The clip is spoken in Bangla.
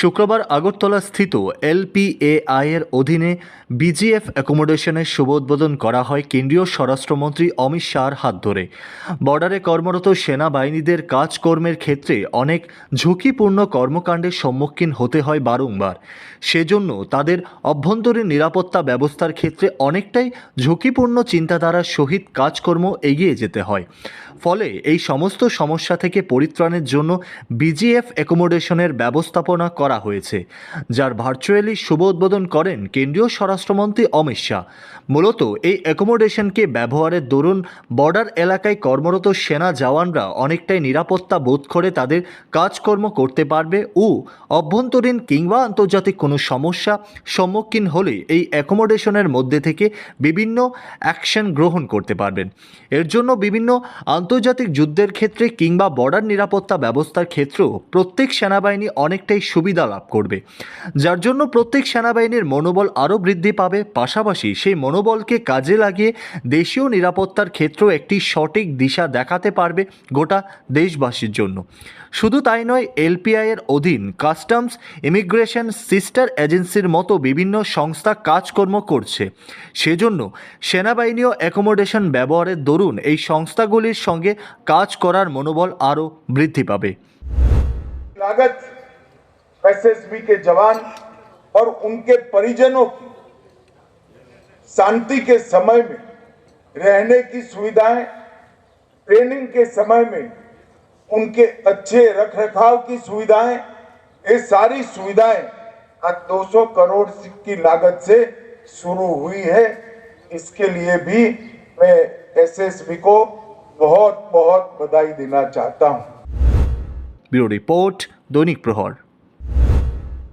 শুক্রবার আগরতলা স্থিত এলপিএআই এর অধীনে বিজিএফ অ্যাকোমোডেশনের শুভ উদ্বোধন করা হয় কেন্দ্রীয় স্বরাষ্ট্রমন্ত্রী অমিত শাহর হাত ধরে। বর্ডারে কর্মরত সেনাবাহিনীদের কাজকর্মের ক্ষেত্রে অনেক ঝুঁকিপূর্ণ কর্মকাণ্ডের সম্মুখীন হতে হয় বারংবার। সেজন্য তাদের অভ্যন্তরীণ নিরাপত্তা ব্যবস্থার ক্ষেত্রে অনেকটাই ঝুঁকিপূর্ণ চিন্তাধারার সহিত কাজকর্ম এগিয়ে যেতে হয়। ফলে এই সমস্ত সমস্যা থেকে পরিত্রাণের জন্য বিজিএফ অ্যাকোমোডেশনের ব্যবস্থাপনা করা হয়েছে, যার ভার্চুয়ালি শুভ উদ্বোধন করেন কেন্দ্রীয় স্বরাষ্ট্রমন্ত্রী অমিত শাহ। মূলত এই অ্যাকোমোডেশনকে ব্যবহারের দরুন বর্ডার এলাকায় কর্মরত সেনা জওয়ানরা অনেকটাই নিরাপত্তা বোধ করে তাদের কাজকর্ম করতে পারবে ও অভ্যন্তরীণ কিংবা আন্তর্জাতিক কোনো সমস্যা সম্মুখীন হলে এই অ্যাকোমোডেশনের মধ্যে থেকে বিভিন্ন অ্যাকশন গ্রহণ করতে পারবেন। এর জন্য বিভিন্ন আন্তর্জাতিক যুদ্ধের ক্ষেত্রে কিংবা বর্ডার নিরাপত্তা ব্যবস্থার ক্ষেত্রেও প্রত্যেক সেনাবাহিনী অনেকটাই সুবিধা সুবিধা লাভ করবে। যার জন্য প্রত্যেক সেনাবাহিনীর মনোবল আরও বৃদ্ধি পাবে। পাশাপাশি সেই মনোবলকে কাজে লাগিয়ে দেশীয় নিরাপত্তার ক্ষেত্রেও একটি সঠিক দিশা দেখাতে পারবে গোটা দেশবাসীর জন্য। শুধু তাই নয় এলপিআইয়ের অধীন কাস্টমস, ইমিগ্রেশন সিস্টার এজেন্সির মতো বিভিন্ন সংস্থা কাজকর্ম করছে। সেজন্য সেনাবাহিনী ও অ্যাকোমোডেশন ব্যবহারের দরুন এই সংস্থাগুলির সঙ্গে কাজ করার মনোবল আরও বৃদ্ধি পাবে। एसएसबी के जवान और उनके परिजनों की शांति के समय में, रहने की सुविधाएँ ट्रेनिंग के समय में, उनके अच्छे रख रखाव की सुविधाएँ, ये सारी सुविधाएँ आज 200 करोड़ की लागत से शुरू हुई है। इसके लिए भी मैं एसएसबी को बहुत बहुत बधाई देना चाहता हूँ। ब्यूरो रिपोर्ट, दैनिक प्रहर।